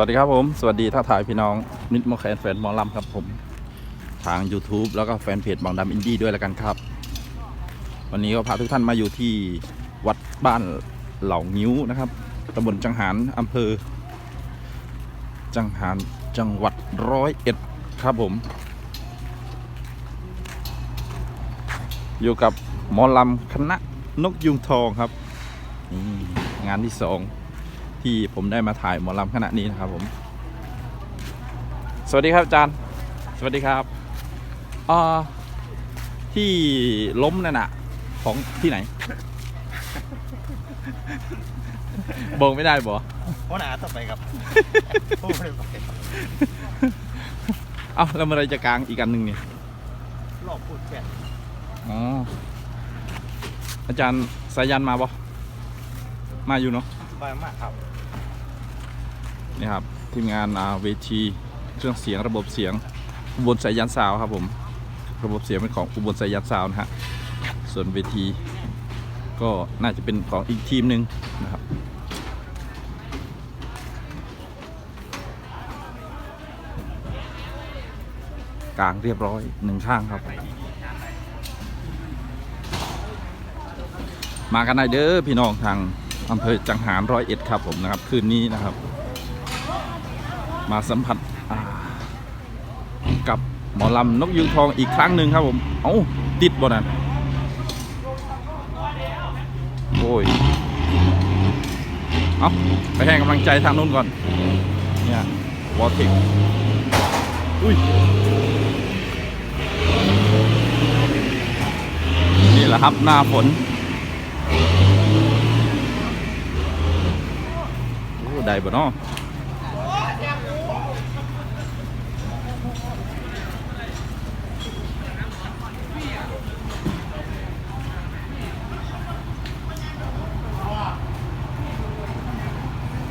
วัสดีครับผม สวัสดีท่าทายพี่น้องมิตรมอแคนแฟนมอลำครับผม ทาง YouTube แล้วก็แฟนเพจบางดำอินดี้ด้วยแล้วกันครับ วันนี้ก็พาทุกท่านมาอยู่ที่วัดบ้านเหล่างิ้วนะครับตำบลจังหารอำเภอ จังหารจังหวัดร้อยเอ็ดครับผม อยู่กับหมอลำคณะนกยุงทองครับ งานที่สอง ที่ผมได้มาถ่ายหมอลำขณะนี้นะครับผม สวัสดีครับอาจารย์ สวัสดีครับอ่าที่ล้มนั่นน่ะ ของที่ไหน บอกไม่ได้บอหัวหน้าต่อไปครับโอ้ไม่ไปเอ้าแล้วเมื่อไรจะกลางอีกอันหนึ่งเนี่ยรอบพูดแค่อ๋ออาจารย์สายันมาบอมาอยู่เนาะบายมากครับ นี่ครับทีมงานเวทีเครื่องเสียงระบบเสียงอุบลสายยันซาวครับผมระบบเสียงเป็นของอุบลสายยันซาวนะฮะส่วนเวที ก็น่าจะเป็นของอีกทีมหนึ่งนะครับกลางเรียบร้อยหนึ่งข้างครับ มากันได้เด้อพี่น้องทางอำเภอจังหารร้อยเอ็ดครับผมนะครับ คืนนี้นะครับ มาสัมผัสกับหมอลำนกยูงทองอีกครั้งหนึ่งครับผม เอ้าติดบ่นั่นโอ้ย เอาไปให้กำลังใจทางนู้นก่อน เนี่ยวอเทคอุ้ย นี่แหละครับหน้าฝนโอ้ได้บ่เนาะ ติดฝั่งไหน จอดนี่รถถอยพักกันแม่บัดนี้รถของโรงเรียนนี่มันเข้าอะ ที่ส่งแทนครับส่งดีเลย เพราะว่า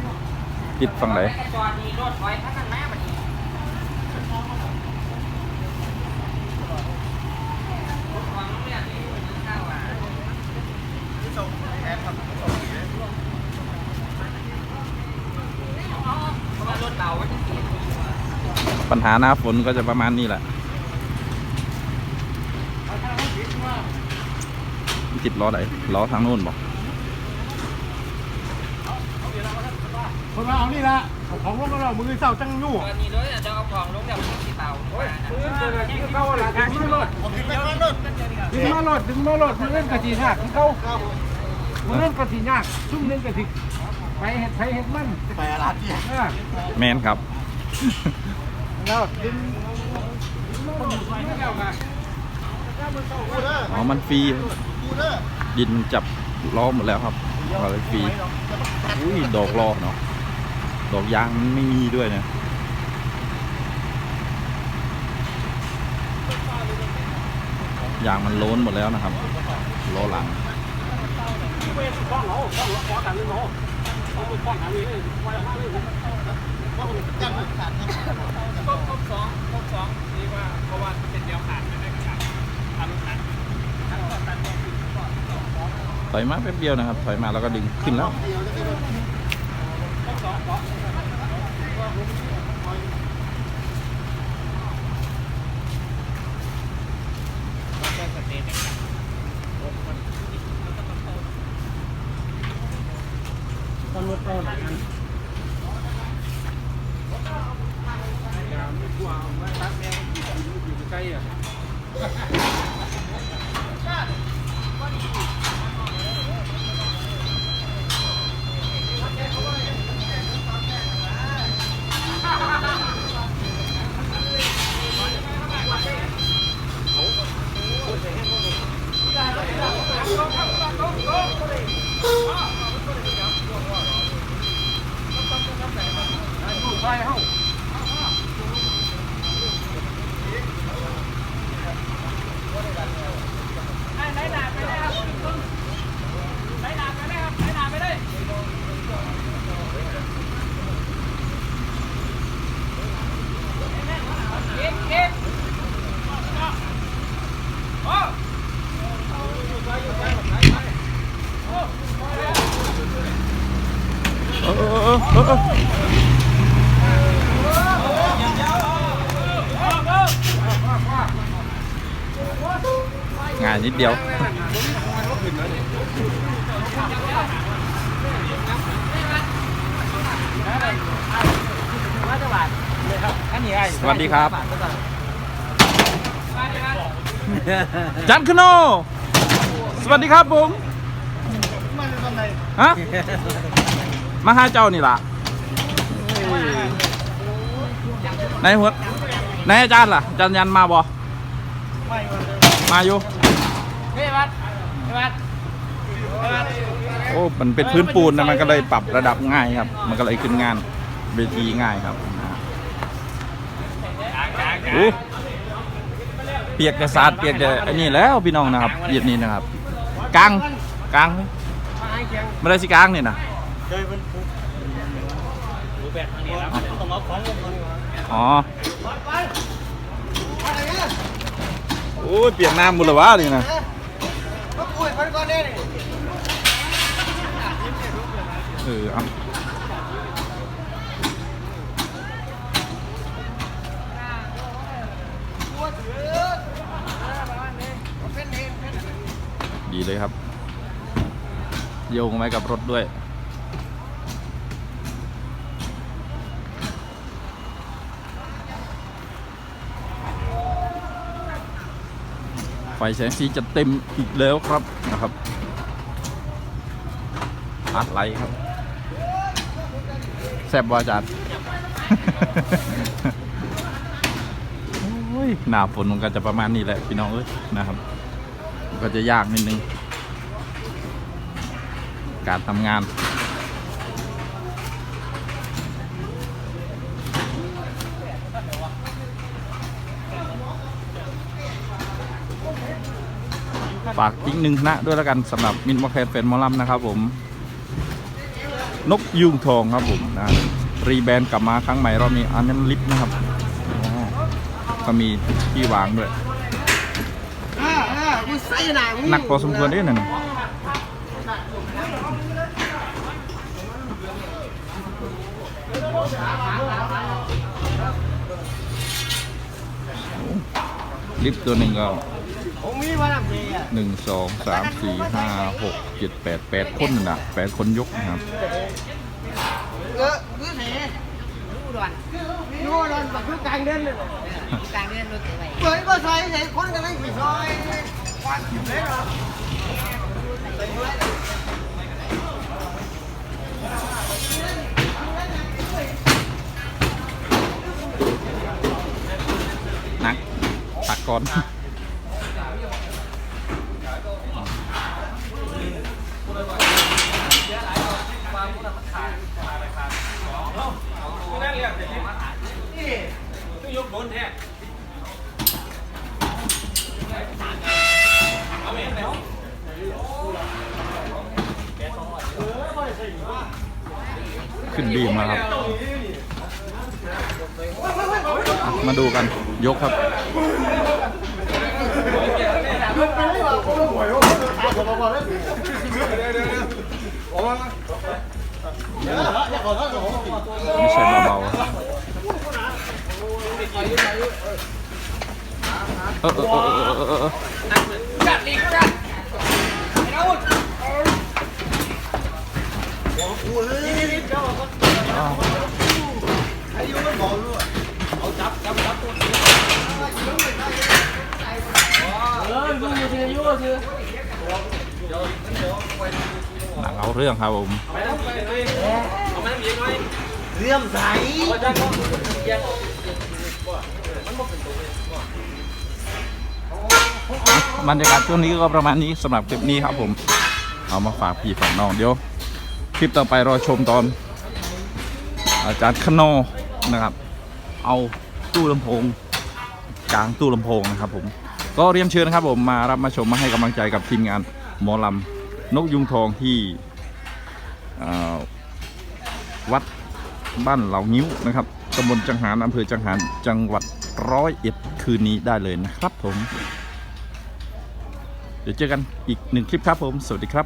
รถเรา มันจะเสียปัญหาหน้าฝนก็จะประมาณนี้แหละติดล้อไหนล้อทางโน้นบอก คนมาเอานี่ละเอาของลงก็เรามือเศร้าจังยู่ตอนนี้รถจะเอาของลงแบบมันสีเตาโอ้ยเข้าหลังดึงมารถผมคิดไม่ค่อยลดดึงมารถดึงมารถมันเล่นกะทิยากที่เขามันเล่นกะทิยากซุ่มเล่นกะทิไปเห็ดไปเห็ดมันไปอะไรที่เออแมนครับแล้วดึงมันอยู่ไปแล้วไงกูเด้ออ๋อมันฟรีกูเด้อดินจับล้อหมดแล้วครับเราเลยฟรีอุ้ยดอกล้อเนาะ ดอกยางไม่มีด้วยนี่ยางมันล้นหมดแล้วนะครับล้อหลังจังหวัดขาดนะครบครบสองครบสองนี่ว่าเพราะว่าเป็นเดียวขาดไม่ได้ขาดทำขาดถอยมาแป๊บเดียวนะครับ ถอยมาแล้วก็ดึงขึ้นแล้ว เดียวจะได้ลด แค่สเตจ ต้องรถเราหลังนั้นยามไม่กลัวว่าตัดแมวอยู่ใกล้อะ งานนิดเดียว สวัสดีครับ จันคโน สวัสดีครับผม ฮะ มาหาเจ้านี่ล่ะ ไหนหัวไหนอาจารย์ล่ะอาจารย์ยันมาบ่มาอยู่เฮ้ยวัดเฮ้ยวัดเฮ้ยวัดโอ้มันเป็นพื้นปูนนะมันก็เลยปรับระดับง่ายครับ มันก็เลยขึ้นงานเวทีง่ายครับโอ้เปียกแต่สาดเปียกแต่อันนี้แล้วพี่น้องนะครับเหยียดนี้นะครับกลางกลางไม่ได้สิกลางนี่นะอ๋อ โอ้ยเปียกน้ำหมดเลวะนี่นะเออเอาดีเลยครับ โยงไว้กับรถด้วย ไฟแสงสีจะเต็มอีกแล้วครับนะครับอัดไลท์ครับแซบวาจัดโอ้ยหน้าฝนมันก็จะประมาณนี้แหละพี่น้องเอ้ยนะครับก็จะยากนิดนึง การทำงาน ฝากอีกหนึ่งคณะด้วยแล้วกันสำหรับมินมอแคนเฟนมอลลัมนะครับผม นกยุงทองครับผมนะรีแบรนด์กลับมาครั้งใหม่รอบนี้อันนั้นลิฟต์นะครับอ๋อก็มีที่วางด้วยหนักพอสมควรด้วยนั่นลิฟต์ตัวหนึ่งก็ หนึ่งสองสามสี่ห้าหกเจ็ดแปดแปดคนน่ะแปดคนยกนะครับเออคือไหนอุดรอุดรแบบคือกลางเดินเลยกลางเดินรถไว้เปิดก็ซอยไหนคนกันไม่ผิดซอยควันอยู่เลยเหรอหนักตักก่อน ยกโดนแท้ขึ้นบีมมาครับมาดูกันยกครับ ไม่ใช่เบาๆเออ หนังเอาเรื่องครับผม เรื่องใส บรรยากาศช่วงนี้ก็ประมาณนี้สำหรับคลิปนี้ครับผม เอามาฝากพี่ฝากน้องเดี๋ยว คลิปต่อไปรอชมตอน อาจารย์ขนอนะครับ เอาตู้ลำโพงกลางตู้ลำโพงนะครับผมก็เรียนเชิญนะครับผมมารับมาชมมาให้กำลังใจกับทีมงานหมอลำนกยุงทองที่วัดบ้านเหล่างิ้วนะครับตำบลจังหารอำเภอจังหารจังหวัด ร้อยเอ็ดคืนนี้ได้เลยนะครับผม เดี๋ยวเจอกันอีกหนึ่งคลิปครับผม สวัสดีครับ